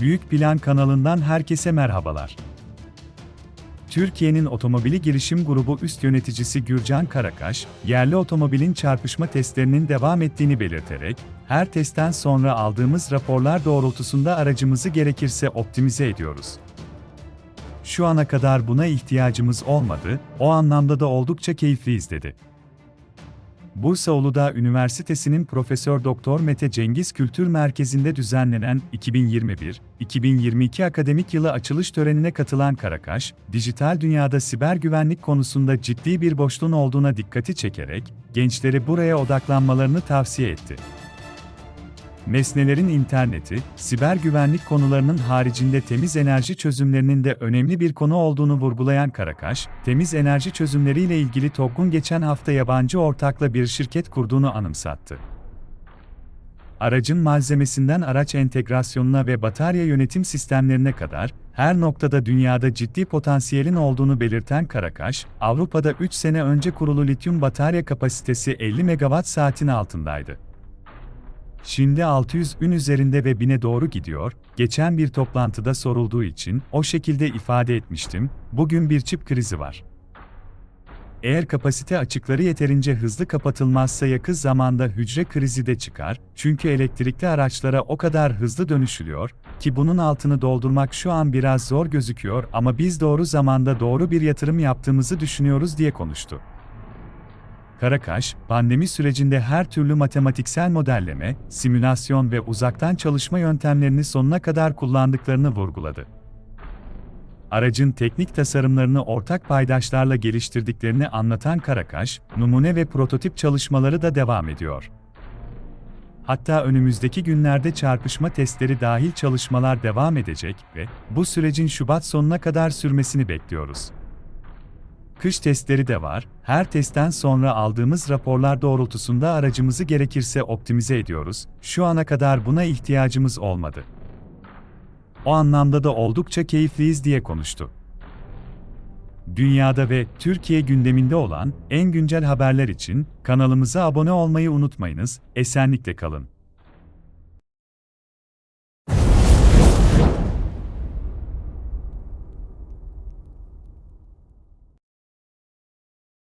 Büyük Plan kanalından herkese merhabalar. Türkiye'nin otomobili girişim grubu üst yöneticisi Gürcan Karakaş, yerli otomobilin çarpışma testlerinin devam ettiğini belirterek, her testten sonra aldığımız raporlar doğrultusunda aracımızı gerekirse optimize ediyoruz. Şu ana kadar buna ihtiyacımız olmadı, o anlamda da oldukça keyifliyiz dedi. Bursa Uludağ Üniversitesi'nin Profesör Doktor Mete Cengiz Kültür Merkezi'nde düzenlenen 2021-2022 akademik yılı açılış törenine katılan Karakaş, dijital dünyada siber güvenlik konusunda ciddi bir boşluğun olduğuna dikkati çekerek, gençleri buraya odaklanmalarını tavsiye etti. Nesnelerin interneti, siber güvenlik konularının haricinde temiz enerji çözümlerinin de önemli bir konu olduğunu vurgulayan Karakaş, temiz enerji çözümleriyle ilgili TOG'un geçen hafta yabancı ortakla bir şirket kurduğunu anımsattı. Aracın malzemesinden araç entegrasyonuna ve batarya yönetim sistemlerine kadar her noktada dünyada ciddi potansiyelin olduğunu belirten Karakaş, Avrupa'da 3 sene önce kurulu lityum batarya kapasitesi 50 megawatt saatin altındaydı. Şimdi 600 ün üzerinde ve 1000'e doğru gidiyor. Geçen bir toplantıda sorulduğu için o şekilde ifade etmiştim. Bugün bir çip krizi var. Eğer kapasite açıkları yeterince hızlı kapatılmazsa yakın zamanda hücre krizi de çıkar. Çünkü elektrikli araçlara o kadar hızlı dönüşülüyor ki bunun altını doldurmak şu an biraz zor gözüküyor ama biz doğru zamanda doğru bir yatırım yaptığımızı düşünüyoruz diye konuştu. Karakaş, pandemi sürecinde her türlü matematiksel modelleme, simülasyon ve uzaktan çalışma yöntemlerini sonuna kadar kullandıklarını vurguladı. Aracın teknik tasarımlarını ortak paydaşlarla geliştirdiklerini anlatan Karakaş, numune ve prototip çalışmaları da devam ediyor. Hatta önümüzdeki günlerde çarpışma testleri dahil çalışmalar devam edecek ve bu sürecin Şubat sonuna kadar sürmesini bekliyoruz. Kış testleri de var. Her testten sonra aldığımız raporlar doğrultusunda aracımızı gerekirse optimize ediyoruz. Şu ana kadar buna ihtiyacımız olmadı. O anlamda da oldukça keyifliyiz diye konuştu. Dünyada ve Türkiye gündeminde olan en güncel haberler için kanalımıza abone olmayı unutmayınız. Esenlikle kalın.